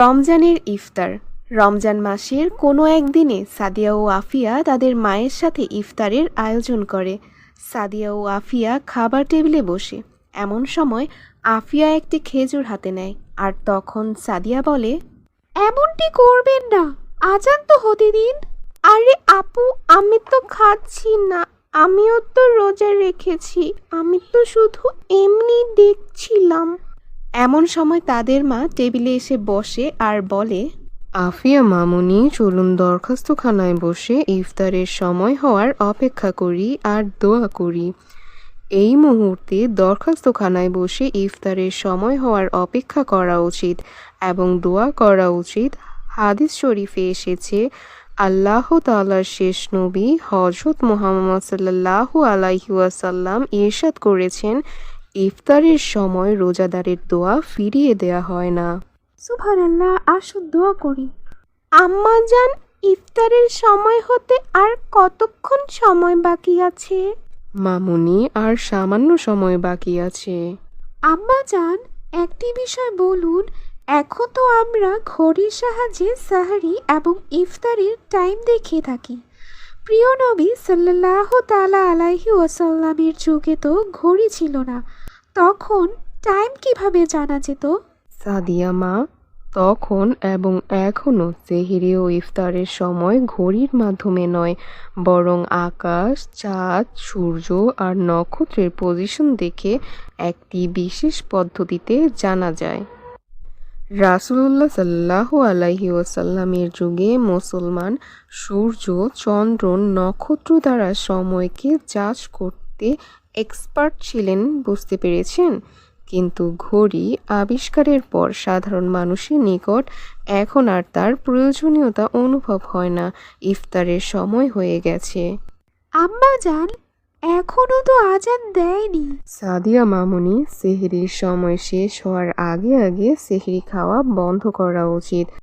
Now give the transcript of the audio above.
রমজানের ইফতার। রমজান মাসের কোনো একদিনে সাদিয়া ও আফিয়া তাদের মায়ের সাথে ইফতারের আয়োজন করে। সাদিয়া ও আফিয়া খাবার টেবিলে বসে। এমন সময় আফিয়া একটি খেজুর হাতে নেয় আর তখন সাদিয়া বলে, এমনটি করবেন না। আজান তো হতে দিন। আরে আপু, আমি তো খাচ্ছি না। আমিও তো রোজা রেখেছি। আমি তো শুধু এমনি দেখছিলাম। এমন সময় তাদের মা টেবিলে এসে বসে আর বলে, আফিয়া মামুনি, চলুন দরখাস্তখানায় বসে ইফতারের সময় হওয়ার অপেক্ষা করি আর দোয়া করি। এই মুহূর্তে দরখাস্তখানায় বসে ইফতারের সময় হওয়ার অপেক্ষা করা উচিত এবং দোয়া করা উচিত। হাদিস শরীফে এসেছে, আল্লাহ তাআলার শেষ নবী হজরত মোহাম্মদ সাল্লাল্লাহু আলাইহি ওয়াসাল্লাম ইরশাদ করেছেন ইফতারের সময় রোজাদারের দোয়া ফিরিয়ে দেয়া হয় না। সুবহানাল্লাহ আসুন দোয়া করি। আম্মা জান ইফতারের সময় হতে আর কতক্ষণ সময় বাকি আছে? মামুনি আর সামান্য সময় বাকি আছে। আম্মা জান একটি বিষয় বলুন এখন তো আমরা ঘড়ির সাহায্যে সাহারি এবং ইফতারের টাইম দেখে থাকি। প্রিয় নবী সাল্লাহ তালা আলাইহি ওয়াসাল্লামের যুগে তো ঘড়ি ছিল না। তখন টাইম কীভাবে জানা যেত? সাদিয়া মা, তখন এবং এখনও সেহিরি ও ইফতারের সময় ঘড়ির মাধ্যমে নয়, বরং আকাশ, চাঁদ, সূর্য আর নক্ষত্রের পজিশন দেখে একটি বিশেষ পদ্ধতিতে জানা যায়। রাসুলুল্লাহ সাল্লাহ আলাইহি ওয়াসাল্লামের যুগে মুসলমান সূর্য, চন্দ্র, নক্ষত্র দ্বারা সময়কে যাচ করতে এক্সপার্ট ছিলেন বুঝতে পেরেছেন কিন্তু ঘড়ি আবিষ্কারের পর সাধারণ মানুষের নিকট এখন আর তার প্রয়োজনীয়তা অনুভব হয় না ইফতারের সময় হয়ে গেছে। আম্মা জান এখনও তো আজান দেয়নি। সাদিয়া মামুনি সেহরির সময় শেষ হওয়ার আগে আগে সেহরি খাওয়া বন্ধ করা উচিত।